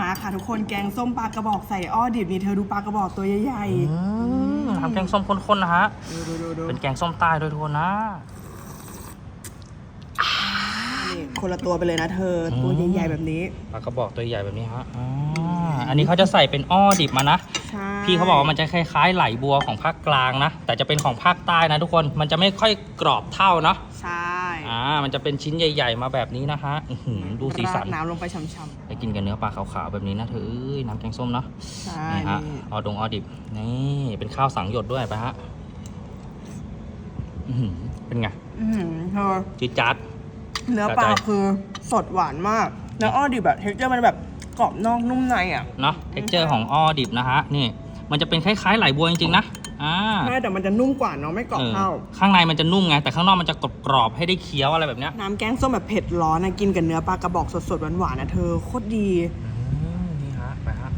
มาค่ะทุกคนแกงส้มปลากระบอกใส่อ้อดิบนี่เธอดูปลากระบอกตัวใหญ่อืมทำแกงส้มข้นๆนะฮะๆดูดูดูดูเป็นแกงส้มใต้ด้วยทุกคนนะ นี่คนละตัวไปเลยนะเธอ ตัวใหญ่ๆแบบนี้ ปลากระบอกตัวใหญ่แบบนี้ฮะอ่าอันนี้เขาจะใส่เป็นอ้อดิบมานะ ใช่พี่เขาบอกว่ามันจะคล้ายๆไหลบัวของภาคกลางนะ แต่จะเป็นของภาคใต้นะทุกคน มันจะไม่ค่อยกรอบเท่าเนาะ ใช่อ่า มันจะเป็นชิ้นใหญ่ ๆ มาแบบนี้นะฮะอื้อหือดูสีสัน ราดน้ำลงไปช่ำไปกินกับเนื้อปลาขาวๆแบบนี้นะเธอเอ้ยน้ำแกงส้มเนาะๆใช่นี่ฮะนี่ออดงออดิบนี่เป็นข้าวสังหยดด้วยไปฮะอื้อหือเป็นไงอื้อหือเธอจี๊ดจ๊าดเนื้อปลาสะใจ คือสดหวานมาก แล้วอ้อดิบแบบเท็กเจอร์มันแบบกรอบนอกนุ่มในอะ เนาะเท็กเจอร์ของอ้อดิบนะฮะนี่มันจะเป็นคล้ายๆไหลบัวจริงๆนะ อ่าใช่แต่มันจะนุ่มกว่าเนาะไม่กรอบเออเท่า ข้างในมันจะนุ่มไงแต่ข้างนอกมันจะกรอบๆให้ได้เคี้ยวอะไรแบบเนี้ยน้ำแกงส้มแบบเผ็ดร้อนนะกินกับเนื้อปลากระบอกสดๆหวานๆนะเธอโคตรดีนี่ฮะไปฮะ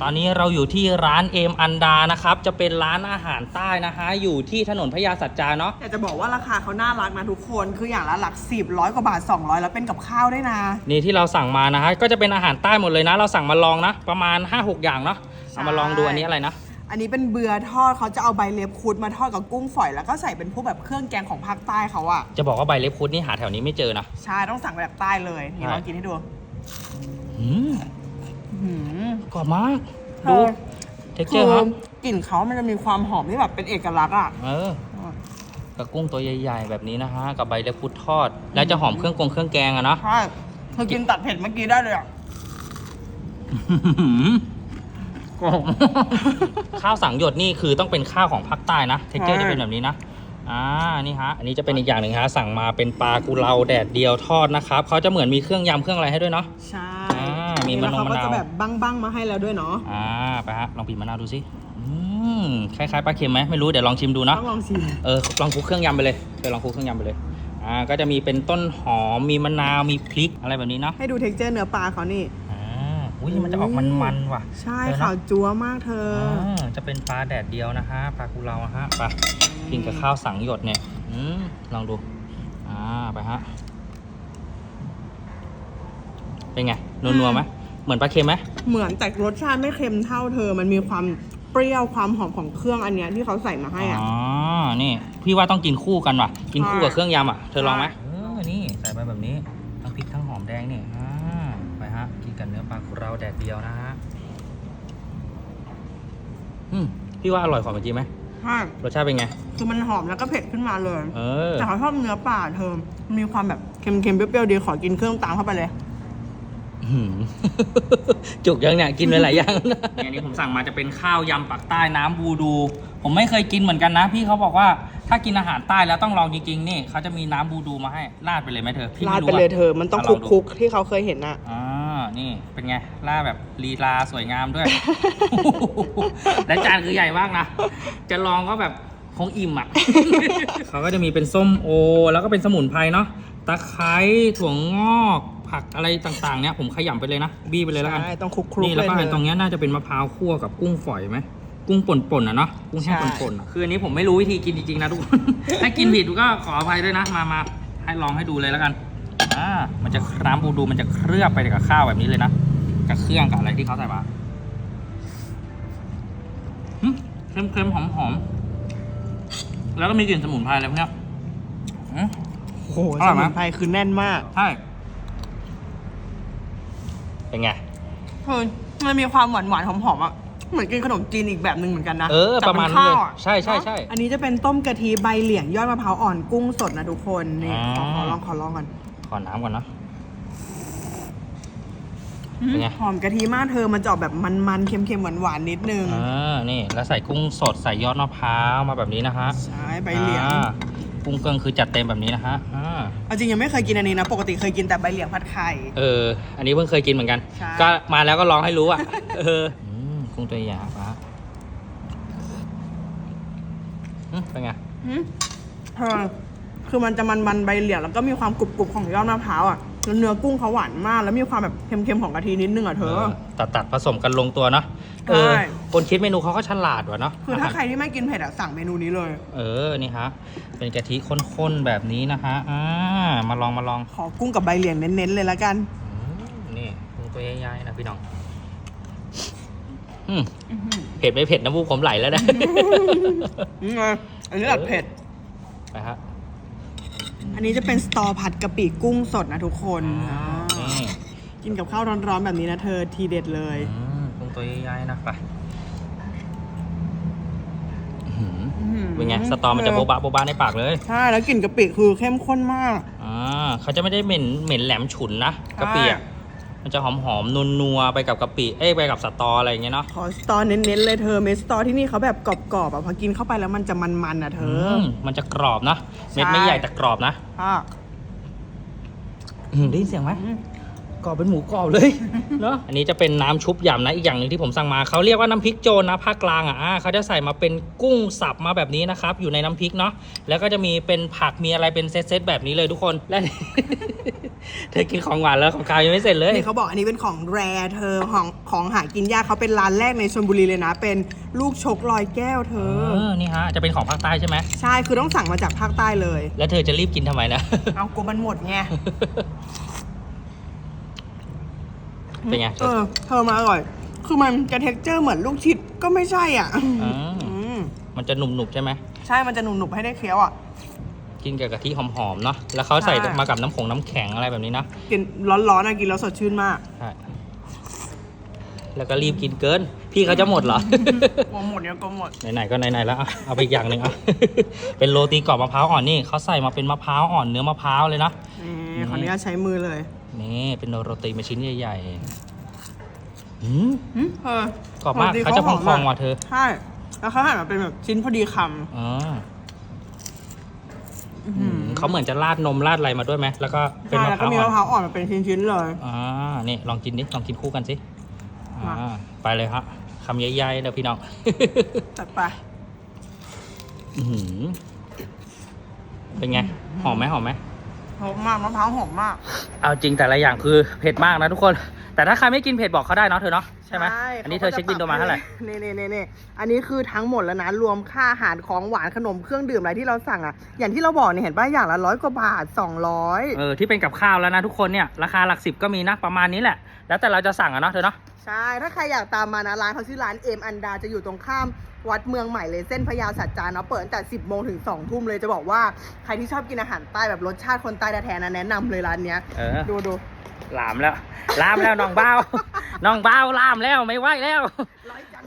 ตอนนี้เราอยู่ที่ร้านเอมอันดานะครับ จะเป็นร้านอาหารใต้นะฮะ อยู่ที่ถนนพญาสัจจาเนาะอยากจะบอกว่าราคาเขาน่ารักนะทุกคน คืออย่างละหลักสิบร้อยกว่าบาท 200 แล้วเป็นกับข้าวได้วยนะ นี่ที่เราสั่งมานะฮะ ก็จะเป็นอาหารใต้หมดเลยนะ เราสั่งมาลองนะ ประมาณ 5-6 อย่างเนาะ เอามาลองดูอันนี้อะไรนะ อันนี้เป็นเบือทอดเขาจะเอาใบเล็บคุดมาทอดกับกุ้งฝอย แล้วก็ใส่เป็นพวกแบบเครื่องแกงของภาคใต้เขาอะจะบอกว่าใบเล็บคุดนี่หาแถวนี้ไม่เจอนะ ใช่ต้องสั่งมาแบบใต้เลยนี่ใช่ลองกินให้ดูอืมหืมกรอบมากเธดูอเท็กเจคือร์ครับ กลิ่นเขามันจะมีความหอมที่แบบเป็นเอกลักษณ์อะเออกับกุ้งตัวใหญ่ๆ แบบนี้นะฮะ กับใบเล็บพุดทอด แล้วจะหอมเครื่องกงเครื่องแกงอะเนาะใช่เธอกินตัดเผ็ดเมื่อกี้ได้เลยอะ กรอบมากข้าวสังหยดนี่คือต้องเป็นข้าวของภาคใต้นะเท็กเจอร์จะเป็นแบบนี้นะอ่านี่ฮะอันนี้จะเป็นอีกอย่างหนึ่งฮะสั่งมาเป็นปลากุเลาแดดเดียวทอดนะครับเขาจะเหมือนมีเครื่องยำเครื่องอะไรให้ด้วยเนาะใช่อ่ามีแล้วเขามะนาวก็จะแบบบ้างๆมาให้แล้วด้วยเนาะอ่าไปฮะลองปีนมะนาวดูสิอืมคล้ายๆปลาเค็มไหมไม่รู้เดี๋ยวลองชิมดูเนาะ ต้องลองชิมเออลองคลุกเครื่องยำไปเลยเดี๋ยวลองคลุกเครื่องยำไปเลย อ่า ก็จะมีเป็นต้นหอม มีมะนาว มีพริกอะไรแบบนี้เนาะ ให้ดูเท็กเจอร์เนื้อปลาเขานี่ อ่าอุ้ยมันจะออกมันๆว่ะใช่เออนะขาวจั๊วมากเธออ่าจะเป็นปลาแดดเดียวนะฮะปลากุเลาอะฮะไปกินกับข้าวสังหยดเนี่ยอืมลองดู อ่าไปฮะ เป็นไงนัวๆไหมเหมือนปลาเค็มไหมเหมือนแต่รสชาติไม่เค็มเท่าเธอ มันมีความเปรี้ยวความหอมของเครื่องอันเนี้ยที่เขาใส่มาให้อะอ๋อนี่ พี่ว่าต้องกินคู่กันว่ะ กินคู่กับใช่เครื่องยำอะ เธอลองไหมใช่เออนี่ใส่ไปแบบนี้ทั้งพริกทั้งหอมแดงนี่อ่าไปฮะ กินกับเนื้อปลากุเราแดดเดียวนะฮะอืมพี่ว่าอร่อยกว่าเมื่อกี้ไหมใช่รสชาติเป็นไง คือมันหอมแล้วก็เผ็ดขึ้นมาเลย เออ แต่เขาชอบเนื้อปลาเธอมันมีความแบบเค็มๆเปรี้ยวๆดีขอกินเครื่องตามเข้าไปเลยหืมจุกยังเนี่ยกินไปหลายอย่างนะอันนี้ผมสั่งมาจะเป็นข้าวยำปักใต้น้ำบูดู ผมไม่เคยกินเหมือนกันนะ พี่เขาบอกว่าถ้ากินอาหารใต้แล้วต้องลองจริงๆนี่เขาจะมีน้ำบูดูมาให้ราดไปเลยไหมเธอพี่ราไม่ดรู้ไปเลยอะเธอมันต้องะคลดูลุกๆที่เขาเคยเห็นอะอ่า นี่เป็นไงราดแบบลีลาสวยงามด้วย และจานคือใหญ่มากนะ จะลองก็แบบคงอิ่มอะ เขาก็จะมีเป็นส้มโอ แล้วก็เป็นสมุนไพรเนาะ ตะไคร้ถั่วงอก ผักอะไรต่างๆ เนี่ย ผมขยำไปเลยนะ บี้ไปเลยแล้วกัน ใช่ต้องคลุกๆนี่แล้วก็เลยไอ้ตรงเนี้ยน่าจะเป็นมะพร้าวคั่วกับกุ้งฝอยไหม กุ้งป่นๆอะเนาะ กุ้งแห้งใช่ป่นๆอะคืออันนี้ผมไม่รู้วิธีกินจริงๆนะทุกคน ถ้ากินผิดก็ขออภัยด้วยนะ มามาให้ลองให้ดูเลยแล้วกัน อ่ามันจะน้ำบูดูมันจะเคลือบไปกับข้าวแบบนี้เลยนะกับเครื่องกับอะไรที่เขาใส่มาหึเค็มๆหอมๆแล้วก็มีกลิ่นสมุนไพรอะไรพวกเนี้ยอืมโอ้โหอร่สอยไหมมุนไพรคือแน่นมากใช่เป็นไงคือมันมีความหวานหวานๆหอมๆอะเหมือนกินขนมจีนอีกแบบหนึ่งเหมือนกันนะเออแต่ประมาณนนั้นเลยข้วอะใช่ใช่ใช่อันนี้จะเป็นต้มกะทิใบเหลียงยอดมะพร้าวอ่อนกุ้งสดนะทุกคนนี่อ่าขอขอลองขอลองก่อน ขอน้ำก่อนนะ เป็นไง หอมกะทิมากเธอมันจะออกแบบมันๆเค็มๆหวานๆนิดนึง อ่านี่ แล้วใส่กุ้งสดใส่ยอดมะพร้าวมาแบบนี้นะฮะใช่ใบเหลียง อ่ากุ้งเกิงคือจัดเต็มแบบนี้นะฮะอ่า เอาจริงยังไม่เคยกินอันนี้นะ ปกติเคยกินแต่ใบเหลียงผัดไข่ เออ อันนี้เพิ่งเคยกินเหมือนกัน ใช่ ก็มาแล้วก็ลองให้รู้อะ เอออืมกุ้งตัวใหญ่ปะอืมเป็นไง หืมเธอ คือมันจะมันๆใบเหลียงแล้วก็มีความกรุบๆของยอดมะพร้าวอะแล้วเนื้อกุ้งเขาหวานมาก แล้วมีความแบบเค็มๆของกะทินิดนึงอะเธอ ตัดตัดผสมกันลงตัวเนาะเออใช่คนคิดเมนูเขาก็ฉลาดว่ะเนาะคือถ้าใครที่ไม่กินเผ็ดอะสั่งเมนูนี้เลย เออนี่ฮะเป็นกะทิข้นๆแบบนี้นะฮะอ่ามาลองมาลองขอกุ้งกับใบเหลียงเน้นๆเลยละกันอืมนี่ปรุงตัวใหญ่ๆนะพี่น้องอืมเผ็ดไม่เผ็ดน้ำมูกผมไหลแล้วนะนี่ไงอันนี้แบบเผ็ดไปฮะ อันนี้จะเป็นสตอผัดกะปิกุ้งสดนะทุกคนอ่าอ่านี่กินกับข้าวร้อนๆแบบนี้นะเธอทีเด็ดเลย อืมปรุงตัวใหญ่ๆนะไปอื้อหือเป็นไงสตอมันจะโบบะโบบะในปากเลย ใช่แล้วกลิ่นกะปิคือเข้มข้นมาก อ่าเขาจะไม่ได้เหม็นเหม็นแหลมฉุนนะกะปิอะ มันจะหอมหอมนัวนัวๆไปกับกะปิเอ้ยไปกับสตออะไรอย่างเงี้ยเนาะขอสตอเน้นๆเลยเธอเมดสตอที่นี่เขาแบบกรอบๆอะพอกินเข้าไปแล้วมันจะมันๆอะเธอมมันจะกรอบนะเม็ดใช่ไม่ใหญ่แต่กรอบนะอะ อืมได้ยินเสียงไหม อืม กรอบเป็นหมูกรอบเลยเนาะอันนี้จะเป็นน้ำชุบยำนะอีกอย่างหนึ่งที่ผมสั่งมาเขาเรียกว่าน้ำพริกโจรนะภาคกลางอะอ่าเขาจะใส่มาเป็นกุ้งสับมาแบบนี้นะครับ อยู่ในน้ำพริกเนาะแล้วก็จะมีเป็นผักมีอะไรเป็นเซตๆแบบนี้เลยทุกคนและ เธอกินของหวานแล้วของคาวยังไม่เสร็จเลย นี่เขาบอกอันนี้เป็นของแรเธอของของหากินยากเขาเป็นร้านแรกในชลบุรีเลยนะ เป็นลูกชกลอยแก้วเธเออ อนี่ฮะจะเป็นของภาคใต้ใช่ไหมใช่คือต้องสั่งมาจากภาคใต้เลย แล้วเธอจะรีบกินทำไมนะ เอากลัวมันหมดไง เป็นไงเออเธอมาอร่อย คือมันจะเท็กเจอร์เหมือนลูกชิดก็ไม่ใช่อะอืมอืมมันจะหนุ่มๆใช่ไหม ใช่มันจะหนุบๆให้ได้เคี้ยวอะ กินกับกะทิหอมๆเนาะ แล้วเขาใส่ใช่ มากับน้ำผงน้ำแข็งอะไรแบบนี้นะกินร้อนๆนะกินแล้วสดชื่นมากใช่แล้วก็รีบกินเกิน พี่เขาจะหมดเหรอ กลัวหมดเนี่ยกลัวหมด ไหนๆก็ไหนๆแล้วอะเอาไปอีกอย่างหนึ่งอะ เป็นโรตีกรอบมะพร้าวอ่อนนี่เขาใส่มาเป็นมะพร้าวอ่อนเนื้อมะพร้าวเลยนะ นี่ขออนุญาตใช้มือเลย นี่เป็นโรตีมาชิ้นใหญ่ๆหืมหึเออกรอบมากโรตีเขาจะพหองมๆว่ะเธอใช่ แล้วเขาหั่นมาเป็นแบบชิ้นพอดีคอ๋อำอืมเขาเหมือนจะราดนมราดอะไรมาด้วยไหมแล้วก็เป็นใช่มะแล้วพก็ร้าวมีอ่มะอนพร้าวอ่อนมาเป็นชิ้นๆเลย อ่านี่ลองกินดิลองกินคู่กันสิอ่ามา ไปเลยฮะคำใหญ่ๆเดี๋ยวพี่น้อง จัดไป อื้อหือเป็นไง หอมไหมหอมไหม หอมมากมะพร้าวหอมมาก เอาจริงแต่ละอย่างคือเผ็ดมากนะทุกคน แต่ถ้าใครไม่กินเผ็ดบอกเขาได้เนาะเธอเนาะใช่ไหมอันนี้เธอเช็คบินตัวมาเท่าไหร่นี่นี่นี่นี่อันนี้คือทั้งหมดแล้วนะรวมค่าอาหารของหวานขนมเครื่องดื่มอะไรที่เราสั่งอะอย่างที่เราบอกเนี่ยเห็นป่ะอย่างละร้อยกว่าบาทสองร้อยเออที่เป็นกับข้าวแล้วนะทุกคนเนี่ยราคาหลักสิบก็มีนะประมาณนี้แหละ แล้วแต่เราจะสั่งอะเนาะเธอเนาะใช่ถ้าใครอยากตามมานะร้านเขาชื่อร้านเอ็มอันดาจะอยู่ตรงข้าม วัดเมืองใหม่เลยเส้นพญาสัจจาเนาะเปิดตั้งแต่ 10 โมงถึง 2 ทุ่มเลยจะบอกว่าใครที่ชอบกินอาหารใต้แบบรสชาติคนใต้แท้ๆนะแนะนำเลยร้านเนี้ยเออดูดูลามแล้วลามแล้วน้องเบ้าน้องเบ้าลามแล้วไม่ไหวแล้ว ร้อยจัง